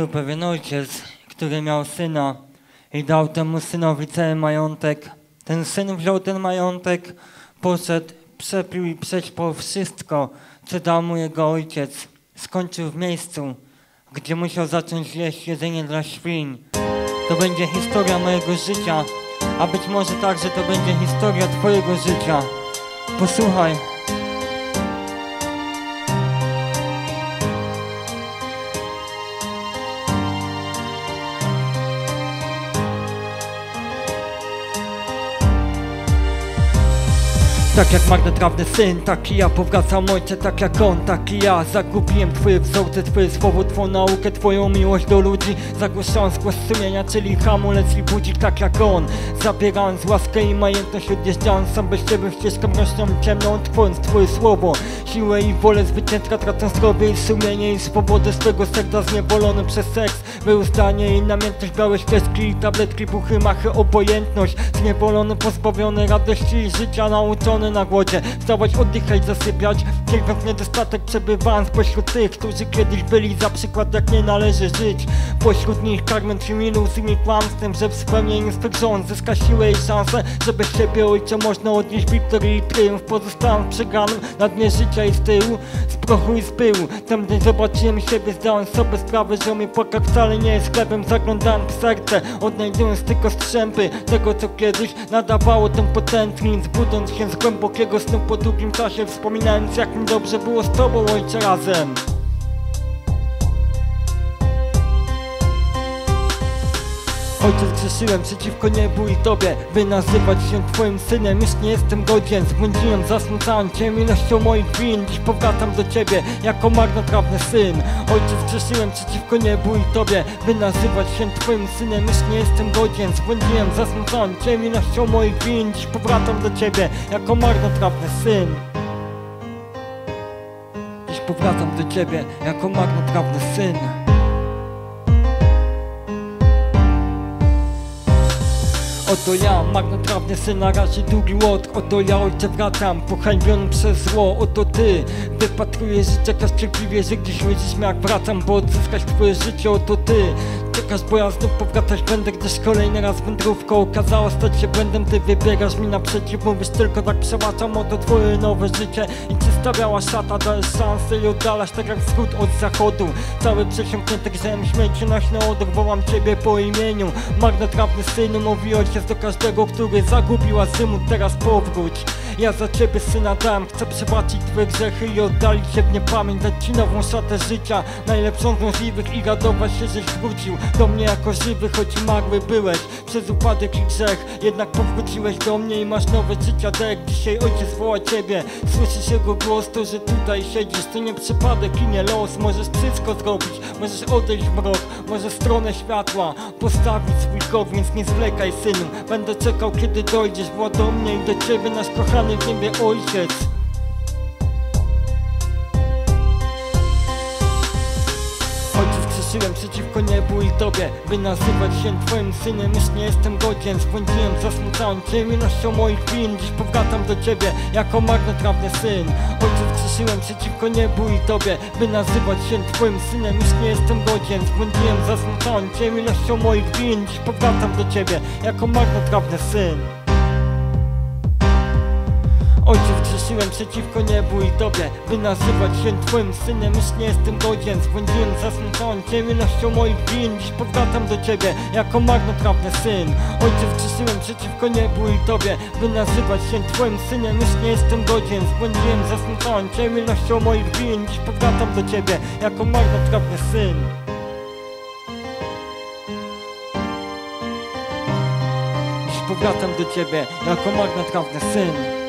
Był pewien ojciec, który miał syna i dał temu synowi cały majątek. Ten syn wziął ten majątek, poszedł, przepił i przećpał wszystko, co dał mu jego ojciec. Skończył w miejscu, gdzie musiał zacząć jeść jedzenie dla świń. To będzie historia mojego życia, a być może także to będzie historia twojego życia. Posłuchaj. Tak jak marnotrawny syn, taki ja powracam ojcze, tak jak on, taki ja. Zagubiłem twoje wzorce, twoje słowo, twą naukę, twoją miłość do ludzi. Zagłuszając głos sumienia, czyli hamulec i budzik, tak jak on. Zabierając łaskę i majętność, odjeżdżając sam bez ciebie ścieżką i ciemną Tworząc twoje słowo, siłę i wolę zwycięska Tracąc zdrowie i sumienie i swobodę swego serca Zniewolony przez seks, wyuzdanie i namiętność Białe ścieżki i tabletki, buchy, machy, obojętność. Zniewolony, pozbawiony radości i życia, nauczony na głodzie. Wstawać, oddychać, zasypiać. Cierpiąc niedostatek, przebywając pośród tych Którzy kiedyś byli za przykład, jak nie należy żyć Pośród nich karmiąc się iluzją i kłamstwem Że w spełnieniu swych żąd zyska siłę i szansę Żeby siebie ojcze można odnieść wiktorię i triumf. Pozostałem przegranym na dnie życia i z tyłu Z prochu i z pyłu. Tam gdy zobaczyłem siebie, zdałem sobie sprawę Że mój płakać wcale nie jest sklepem Zaglądałem w serce, odnajdując tylko strzępy Tego co kiedyś nadawało ten potętny Zbudząc się z głębokiego snu po długim czasie Wspominając jak mi dobrze było z tobą ojcze razem Ojciec grzeszyłem przeciwko niebu i tobie By nazywać się twoim synem. Już nie jestem godzien Zbłądziłem, zasmucałem cię miłością moich win. Dziś powracam do ciebie jako marnotrawny syn. Ojciec grzeszyłem przeciwko niebu i tobie By nazywać się twoim synem. Już nie jestem godzien Zbłądziłem, zasmucałem cię miłością moich win. Dziś powracam do ciebie jako marnotrawny syn. Dziś powracam do ciebie jako marnotrawny syn Oto ja, marnotrawny syn, na razie długi łot. Oto ja, ojcze, wracam, pohańbiony przez zło. Oto ty, wypatruję życia cierpliwie Że gdzieś ujdziesz jak wracam, bo odzyskać twoje życie. Oto ty, czekasz, bo ja znów powracać będę Gdyż kolejny raz wędrówką okazało stać się błędem. Ty wybierasz mi naprzeciw, mówisz tylko tak przebaczam Oto twoje nowe życie. I ci stawiała szata Dajesz szansę i oddalasz tak jak wschód od zachodu. Cały przesiąknięty grzem śmieci nośny odruch Wołam ciebie po imieniu. Marnotrawny synu, mówi ojciec do każdego, który zagubił azymu Teraz powróć. Ja za ciebie syna dam, chcę przebaczyć twoje grzechy i oddalić się w niepamięć Dać ci nową szatę życia, najlepszą z możliwych I radować się, żeś wrócił do mnie jako żywy Choć marły byłeś. Przez upadek i grzech Jednak powróciłeś do mnie i masz nowe życia. Dek Dzisiaj ojciec woła ciebie, słyszysz jego głos To, że tutaj siedzisz, to nie przypadek i nie los. Możesz wszystko zrobić, możesz odejść w mrok. Możesz stronę światła postawić swój krok Więc nie zwlekaj synu, będę czekał kiedy dojdziesz. Woła do mnie i do ciebie nasz kochany w niebie ojciec grzeszyłem przeciwko niebu i tobie By nazywać się twoim synem. Już nie jestem godzien Zbłądziłem, zasmucałem cię miłością moich win Dziś powracam do ciebie jako marnotrawny syn. Ojciec grzeszyłem przeciwko niebu i tobie By nazywać się twoim synem. Już nie jestem godzien Zbłądziłem, zasmucałem cię miłością moich win Dziś powracam do ciebie jako marnotrawny syn Ojciec grzeszyłem przeciwko niebu i tobie By nazywać się twoim synem. Już nie jestem godzien Zbłądziłem, zasmucałem cię miłością moich win. Dziś powracam do ciebie jako marnotrawny syn. Ojciec grzeszyłem przeciwko niebu i tobie By nazywać się twoim synem. Już nie jestem godzien Zbłądziłem, zasmucałem cię miłością moich win. Dziś powracam do ciebie jako marnotrawny syn. Dziś powracam do ciebie jako marnotrawny syn